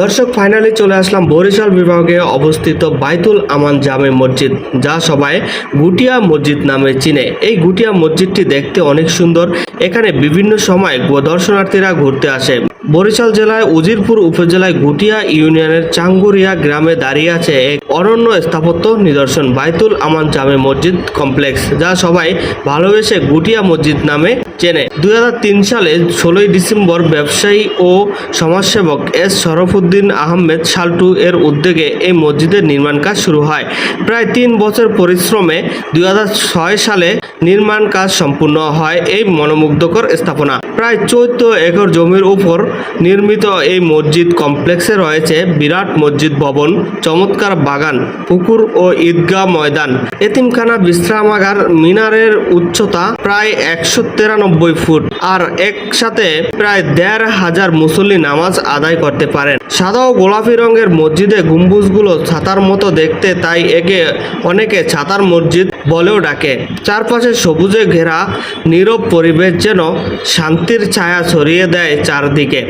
দর্শক ফাইনালি চলে আসলাম বরিশাল বিভাগে অবস্থিত বাইতুল আমান জামে মসজিদ, যা সবাই গুটিয়া মসজিদ নামে চিনে। এই গুটিয়া মসজিদটি দেখতে অনেক সুন্দর। এখানে বিভিন্ন সময় দর্শনার্থীরা ঘুরতে আসে। বরিশাল জেলায় উজিরপুর উপজেলায় গুটিয়া ইউনিয়নের চাঙ্গুরিয়া গ্রামে দাঁড়িয়ে আছে এক অনন্য স্থাপত্য নিদর্শন, বাইতুল আমান জামে মসজিদ কমপ্লেক্স, যা সবাই ভালোবেসে গুটিয়া মসজিদ নামে চেনে। দুই হাজার তিন সালে ষোলোই ডিসেম্বর ব্যবসায়ী ও সমাজসেবক এস শরফুদ্দিন আহমেদ শাল্টু এর উদ্যোগে এই মসজিদের নির্মাণ কাজ শুরু হয়। প্রায় তিন বছর পরিশ্রমে দু হাজার ছয় সালে নির্মাণ কাজ সম্পূর্ণ হয় এই মনোমুগ্ধকর স্থাপনা। প্রায় চৌদ্দ একর জমির উপর নির্মিত এই মসজিদ কমপ্লেক্সে রয়েছে বিরাট মসজিদ ভবন, চমৎকার বাগান, পুকুর ও ঈদগাহ ময়দান। এতিমখানা বিশ্রামাগার মিনারের উচ্চতা প্রায় একশো তিরানব্বই ফুট আর একসাথে প্রায় দেড় হাজার মুসল্লি নামাজ আদায় করতে পারেন। সাদা ও গোলাপি রঙের মসজিদে গম্বুজগুলো ছাতার মতো দেখতে তাই একে অনেকে ছাতার মসজিদ বলেও ডাকে। চারপাশে সবুজে ঘেরা, নীরব পরিবেশ যেন শান্তির ছায়া ছড়িয়ে দেয় চারদিকে।